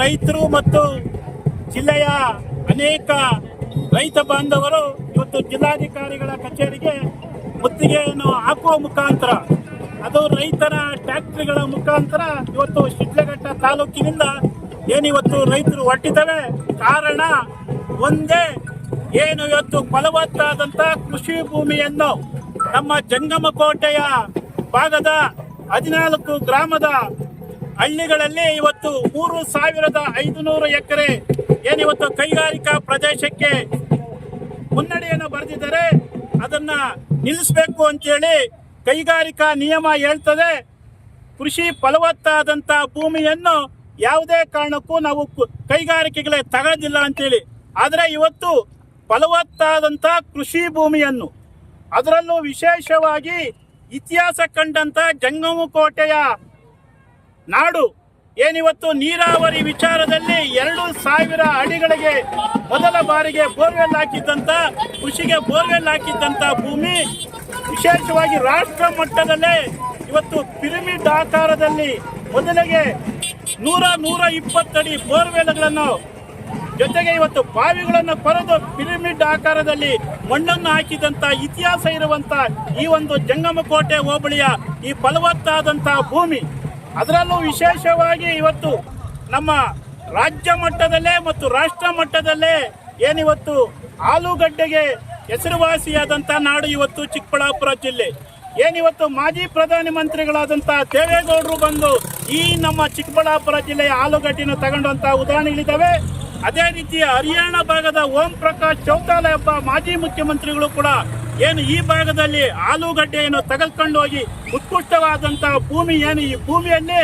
ರೈತರು ಮತ್ತು ಜಿಲ್ಲೆಯ ಅನೇಕ ರೈತ ಬಾಂಧವರು ಇವತ್ತು ಜಿಲ್ಲಾಧಿಕಾರಿಗಳ ಕಚೇರಿಗೆ ಮುತ್ತಿಗೆಯನ್ನು ಹಾಕುವ ಮುಖಾಂತರ, ಅದು ರೈತರ ಟ್ಯಾಕ್ಟ್ರಿಗಳ ಮುಖಾಂತರ ಇವತ್ತು ಶಿಡ್ಲಘಟ್ಟ ತಾಲೂಕಿನಿಂದ ಏನಿವತ್ತು ರೈತರು ಹೊಟ್ಟಿದ್ದಾವೆ ಕಾರಣ ಒಂದೇ, ಏನು ಇವತ್ತು ಫಲವತ್ತಾದಂತ ಕೃಷಿ ಭೂಮಿಯನ್ನು ನಮ್ಮ ಜಂಗಮ ಕೋಟೆಯ ಭಾಗದ ಹದಿನಾಲ್ಕು ಗ್ರಾಮದ ಹಳ್ಳಿಗಳಲ್ಲಿ ಇವತ್ತು ಮೂರು ಸಾವಿರದ ಐದುನೂರು ಎಕರೆ ಏನಿವತ್ತು ಕೈಗಾರಿಕಾ ಪ್ರದೇಶಕ್ಕೆ ಮುನ್ನಡೆಯನ್ನು ಬರೆದಿದ್ದಾರೆ. ಅದನ್ನ ನಿಲ್ಲಿಸಬೇಕು ಅಂತೇಳಿ ಕೈಗಾರಿಕಾ ನಿಯಮ ಹೇಳ್ತದೆ. ಕೃಷಿ ಫಲವತ್ತಾದಂಥ ಭೂಮಿಯನ್ನು ಯಾವುದೇ ಕಾರಣಕ್ಕೂ ನಾವು ಕೈಗಾರಿಕೆಗಳೇ ತಗೊಳ್ಳೋದಿಲ್ಲ ಅಂತೇಳಿ. ಆದರೆ ಇವತ್ತು ಫಲವತ್ತಾದಂಥ ಕೃಷಿ ಭೂಮಿಯನ್ನು ಅದರಲ್ಲೂ ವಿಶೇಷವಾಗಿ ಇತಿಹಾಸ ಕಂಡಂತ ಜಂಗಮಕೋಟೆಯ ನಾಡು. ಏನಿವತ್ತು ನೀರಾವರಿ ವಿಚಾರದಲ್ಲಿ ಎರಡು ಸಾವಿರ ಅಡಿಗಳಿಗೆ ಮೊದಲ ಬಾರಿಗೆ ಬೋರ್ವೆಲ್ ಹಾಕಿದ್ದಂಥ ಕೃಷಿಗೆ ಬೋರ್ವೆಲ್ ಹಾಕಿದ್ದಂಥ ಭೂಮಿ, ವಿಶೇಷವಾಗಿ ರಾಷ್ಟ್ರ ಮಟ್ಟದಲ್ಲೇ ಇವತ್ತು ಪಿರಮಿಡ್ ಆಕಾರದಲ್ಲಿ ಮೊದಲಿಗೆ ನೂರ ನೂರ ಇಪ್ಪತ್ತಡಿ ಬೋರ್ವೆಲ್ಗಳನ್ನು, ಜೊತೆಗೆ ಇವತ್ತು ಬಾವಿಗಳನ್ನು ಕೊರೆದು ಪಿರಮಿಡ್ ಆಕಾರದಲ್ಲಿ ಮಣ್ಣನ್ನು ಹಾಕಿದಂಥ ಇತಿಹಾಸ ಇರುವಂತ ಈ ಒಂದು ಜಂಗಮಕೋಟೆ ಹೋಬಳಿಯ ಈ ಫಲವತ್ತಾದಂಥ ಭೂಮಿ. ಅದರಲ್ಲೂ ವಿಶೇಷವಾಗಿ ಇವತ್ತು ನಮ್ಮ ರಾಜ್ಯ ಮಟ್ಟದಲ್ಲೇ ಮತ್ತು ರಾಷ್ಟ್ರ ಮಟ್ಟದಲ್ಲೇ ಏನಿವತ್ತು ಆಲೂಗಡ್ಡೆಗೆ ಹೆಸರುವಾಸಿಯಾದಂಥ ನಾಡು ಇವತ್ತು ಚಿಕ್ಕಬಳ್ಳಾಪುರ ಜಿಲ್ಲೆ. ಏನಿವತ್ತು ಮಾಜಿ ಪ್ರಧಾನಿ ಮಂತ್ರಿಗಳಾದಂಥ ದೇವೇಗೌಡರು ಬಂದು ಈ ನಮ್ಮ ಚಿಕ್ಕಬಳ್ಳಾಪುರ ಜಿಲ್ಲೆಯ ಆಲೂಗಡ್ಡೆಯನ್ನು ತಗೊಂಡಂಥ ಉದಾಹರಣೆಗಳಿದ್ದಾವೆ. ಅದೇ ರೀತಿ ಹರಿಯಾಣ ಭಾಗದ ಓಂ ಪ್ರಕಾಶ್ ಚೌತಾಲ ಎಂಬ ಮಾಜಿ ಮುಖ್ಯಮಂತ್ರಿಗಳು ಕೂಡ ಏನು ಈ ಭಾಗದಲ್ಲಿ ಆಲೂಗಡ್ಡೆಯನ್ನು ತೆಗೆದುಕೊಂಡು ಹೋಗಿ ಉತ್ಕೃಷ್ಟವಾದಂತಹ ಭೂಮಿ ಏನು ಈ ಭೂಮಿಯಲ್ಲಿ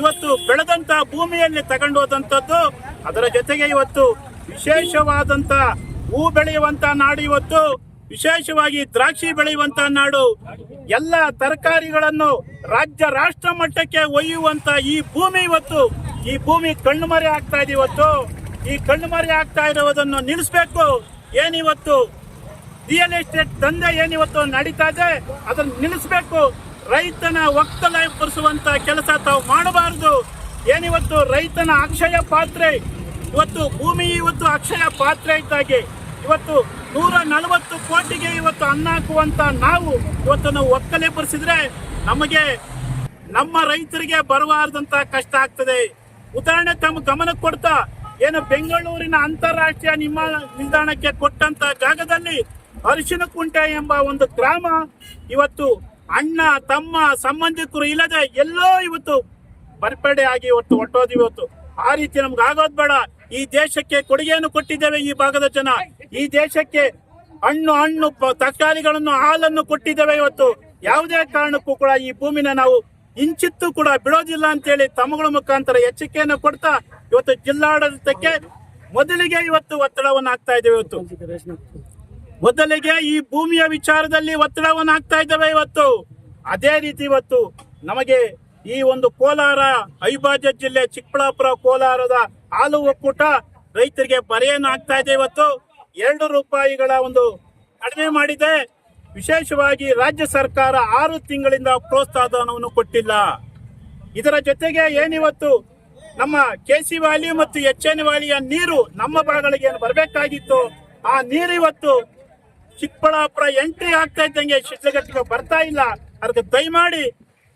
ಇವತ್ತು ಬೆಳೆದಂತ ಭೂಮಿಯಲ್ಲಿ ತಗೊಂಡು ಹೋದಂಥದ್ದು. ಅದರ ಜೊತೆಗೆ ಇವತ್ತು ವಿಶೇಷವಾದಂತ ಹೂ ಬೆಳೆಯುವಂತ ನಾಡು ಇವತ್ತು. ವಿಶೇಷವಾಗಿ ದ್ರಾಕ್ಷಿ ಬೆಳೆಯುವಂತ ನಾಡು. ಎಲ್ಲ ತರಕಾರಿಗಳನ್ನು ರಾಜ್ಯ ರಾಷ್ಟ್ರ ಮಟ್ಟಕ್ಕೆ ಒಯ್ಯುವಂತ ಈ ಭೂಮಿ ಇವತ್ತು. ಈ ಭೂಮಿ ಕಣ್ಣುಮರೆ ಆಗ್ತಾ ಇದೆ ಇವತ್ತು. ಈ ಕಣ್ಣುಮರೆ ಆಗ್ತಾ ಇರುವುದನ್ನು ನಿಲ್ಲಿಸಬೇಕು. ಏನಿವತ್ತು ರಿಯಲ್ ಎಸ್ಟೇಟ್ ದಂಧೆ ಏನಿವತ್ತು ನಡೀತಾ ಇದೆ, ಅದನ್ನು ನಿಲ್ಲಿಸಬೇಕು. ರೈತನ ಒಕ್ಕಲಾಯಿಸುವಂತ ಕೆಲಸ ತಾವು ಮಾಡಬಾರದು. ಏನಿವತ್ತು ರೈತನ ಅಕ್ಷಯ ಪಾತ್ರೆ? ಇವತ್ತು ಭೂಮಿ ಇವತ್ತು ಅಕ್ಷಯ ಪಾತ್ರೆ ಇದ್ದಾಗೆ. ಇವತ್ತು ನೂರ ನಲವತ್ತು ಕೋಟಿಗೆ ಇವತ್ತು ಅನ್ನ ಹಾಕುವಂತ ನಾವು ಇವತ್ತು ನಾವು ಒಕ್ಕಲೆಬ್ಬರಿಸಿದ್ರೆ ನಮಗೆ ನಮ್ಮ ರೈತರಿಗೆ ಬರಬಾರದಂತ ಕಷ್ಟ ಆಗ್ತದೆ. ಉದಾಹರಣೆ ತಮ್ಮ ಗಮನಕ್ಕೆ ಕೊಡ್ತಾ ಏನು ಬೆಂಗಳೂರಿನ ಅಂತಾರಾಷ್ಟ್ರೀಯ ನಿಮ್ಮ ನಿಲ್ದಾಣಕ್ಕೆ ಕೊಟ್ಟಂತ ಜಾಗದಲ್ಲಿ ಅರಿಶಿನ ಕುಂಟೆ ಎಂಬ ಒಂದು ಗ್ರಾಮ ಇವತ್ತು ಅಣ್ಣ, ತಮ್ಮ, ಸಂಬಂಧಿಕರು ಇಲ್ಲದೆ ಎಲ್ಲೋ ಇವತ್ತು ಬರ್ಪಡೆ ಆಗಿ ಇವತ್ತು ಹೊಟ್ಟೋದು ಇವತ್ತು. ಆ ರೀತಿ ನಮ್ಗೆ ಆಗೋದ್ ಬೇಡ. ಈ ದೇಶಕ್ಕೆ ಕೊಡುಗೆಯನ್ನು ಕೊಟ್ಟಿದ್ದೇವೆ ಈ ಭಾಗದ ಜನ. ಈ ದೇಶಕ್ಕೆ ಹಣ್ಣು ಹಣ್ಣು ತರಕಾರಿಗಳನ್ನು, ಹಾಲನ್ನು ಕೊಟ್ಟಿದ್ದೇವೆ ಇವತ್ತು. ಯಾವುದೇ ಕಾರಣಕ್ಕೂ ಕೂಡ ಈ ಭೂಮಿನ ನಾವು ಇಂಚಿತ್ತು ಕೂಡ ಬಿಡೋದಿಲ್ಲ ಅಂತೇಳಿ ತಮ್ಮಗಳ ಮುಖಾಂತರ ಎಚ್ಚರಿಕೆಯನ್ನು ಕೊಡ್ತಾ ಇವತ್ತು ಜಿಲ್ಲಾಡಳಿತಕ್ಕೆ ಮೊದಲಿಗೆ ಇವತ್ತು ಒತ್ತಡವನ್ನು ಹಾಕ್ತಾ ಇದ್ದೇವೆ ಇವತ್ತು. ಮೊದಲಿಗೆ ಈ ಭೂಮಿಯ ವಿಚಾರದಲ್ಲಿ ಒತ್ತಡವನ್ನು ಹಾಕ್ತಾ ಇದ್ದೇವೆ ಇವತ್ತು. ಅದೇ ರೀತಿ ಇವತ್ತು ನಮಗೆ ಈ ಒಂದು ಕೋಲಾರ, ಅವಿಭಾಜ್ಯ ಜಿಲ್ಲೆ, ಚಿಕ್ಕಬಳ್ಳಾಪುರ ಕೋಲಾರದ ಹಾಲು ಒಕ್ಕೂಟ ರೈತರಿಗೆ ಬರೆಯನ್ನು ಹಾಕ್ತಾ ಇದೆ ಇವತ್ತು. ಎರಡು ರೂಪಾಯಿಗಳ ಒಂದು ಕಡಿಮೆ ಮಾಡಿದೆ. ವಿಶೇಷವಾಗಿ ರಾಜ್ಯ ಸರ್ಕಾರ ಆರು ತಿಂಗಳಿಂದ ಪ್ರೋತ್ಸಾಹ ಧನವನ್ನು ಕೊಟ್ಟಿಲ್ಲ. ಇದರ ಜೊತೆಗೆ ಏನಿವತ್ತು? ನಮ್ಮ ಕೆಸಿ ವ್ಯಾಲಿ ಮತ್ತು ಎಚ್ ಎನ್ ವ್ಯಾಲಿಯ ನೀರು ನಮ್ಮ ಭಾಗಗಳಿಗೆ ಏನು ಬರಬೇಕಾಗಿತ್ತು, ಆ ನೀರು ಇವತ್ತು ಚಿಕ್ಕಬಳ್ಳಾಪುರ ಎಂಟ್ರಿ ಆಗ್ತಾ ಇದ್ದಂಗೆ ಶಿಡ್ಲಘಟ್ಟಿಗೆ ಬರ್ತಾ ಇಲ್ಲ. ಅದಕ್ಕೆ ದಯಮಾಡಿ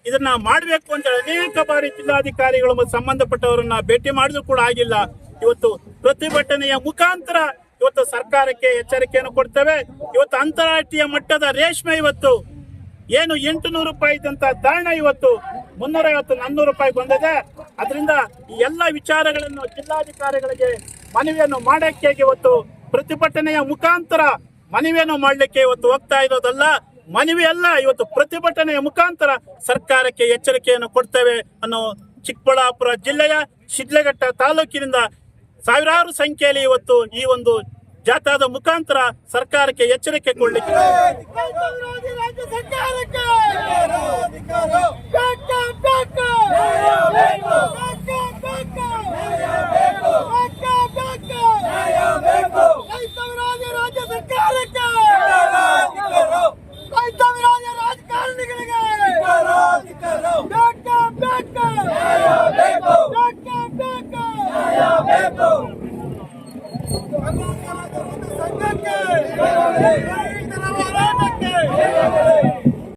ಇದನ್ನ ಮಾಡಬೇಕು ಅಂತ ಅನೇಕ ಬಾರಿ ಜಿಲ್ಲಾಧಿಕಾರಿಗಳು ಮತ್ತು ಸಂಬಂಧಪಟ್ಟವರನ್ನ ಭೇಟಿ ಮಾಡಿದ್ರು ಕೂಡ ಆಗಿಲ್ಲ. ಇವತ್ತು ಪ್ರತಿಭಟನೆಯ ಮುಖಾಂತರ ಇವತ್ತು ಸರ್ಕಾರಕ್ಕೆ ಎಚ್ಚರಿಕೆಯನ್ನು ಕೊಡ್ತೇವೆ. ಇವತ್ತು ಅಂತಾರಾಷ್ಟ್ರೀಯ ಮಟ್ಟದ ರೇಷ್ಮೆ ಇವತ್ತು. ಏನು ಎಂಟು ನೂರು ರೂಪಾಯಿ ಇದ್ದಂತ ಧಾರಣ ಇವತ್ತು. ಮುನ್ನೂರ ಐವತ್ತು ನಾನ್ನೂರು ರೂಪಾಯಿ ಬಂದಿದೆ. ಅದರಿಂದ ಈ ಎಲ್ಲ ವಿಚಾರಗಳನ್ನು ಜಿಲ್ಲಾಧಿಕಾರಿಗಳಿಗೆ ಮನವಿಯನ್ನು ಮಾಡಕ್ಕೆ ಇವತ್ತು ಪ್ರತಿಭಟನೆಯ ಮುಖಾಂತರ ಮನವಿಯನ್ನು ಮಾಡಲಿಕ್ಕೆ ಇವತ್ತು ಹೋಗ್ತಾ ಇರೋದಲ್ಲ. ಮನವಿ ಅಲ್ಲ ಇವತ್ತು ಪ್ರತಿಭಟನೆಯ ಮುಖಾಂತರ ಸರ್ಕಾರಕ್ಕೆ ಎಚ್ಚರಿಕೆಯನ್ನು ಕೊಡ್ತೇವೆ ಅನ್ನೋ ಚಿಕ್ಕಬಳ್ಳಾಪುರ ಜಿಲ್ಲೆಯ ಶಿಡ್ಲಘಟ್ಟ ತಾಲೂಕಿನಿಂದ ಸಾವಿರಾರು ಸಂಖ್ಯೆಯಲ್ಲಿ ಇವತ್ತು ಈ ಒಂದು ಜಾಥಾದ ಮುಖಾಂತರ ಸರ್ಕಾರಕ್ಕೆ ಎಚ್ಚರಿಕೆ ಕೊಡ್ಲಿಕ್ಕೆ